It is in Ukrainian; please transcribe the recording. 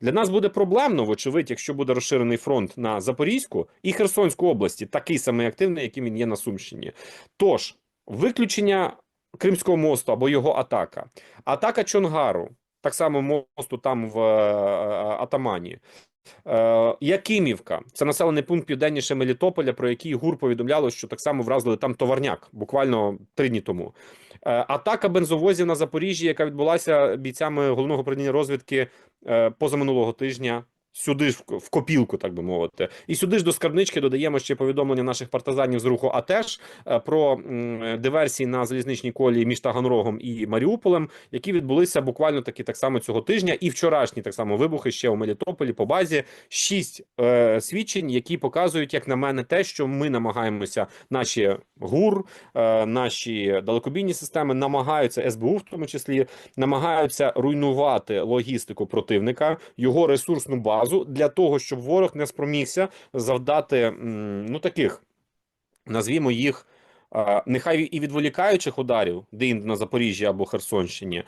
Для нас буде проблемно, вочевидь, якщо буде розширений фронт на Запорізьку і Херсонську області, такий самий активний, яким він є на Сумщині. Тож, виключення Кримського мосту або його атака, атака Чонгару, так само мосту там в е, Атамані. Е, Якимівка це населений пункт південніше Мелітополя, про який ГУР повідомляло, що так само вразили там товарняк буквально три дні тому. Е, Атака бензовозів на Запоріжжі, яка відбулася бійцями головного управління розвідки е, позаминулого тижня. Сюди ж в- копілку, так би мовити, і сюди ж до скарбнички додаємо ще повідомлення наших партизанів з руху АТЕШ е, про диверсії на залізничній колії між Таганрогом і Маріуполем, які відбулися буквально таки так само цього тижня, і вчорашні так само вибухи ще у Мелітополі по базі. Шість е, свідчень, які показують, як на мене, те, що ми намагаємося, наші ГУР, е, наші далекобійні системи намагаються СБУ, в тому числі, намагаються руйнувати логістику противника, його ресурсну базу для того, щоб ворог не спромігся завдати ну таких, назвімо їх. е, Нехай і відволікаючих ударів, де на Запоріжжі або Херсонщині,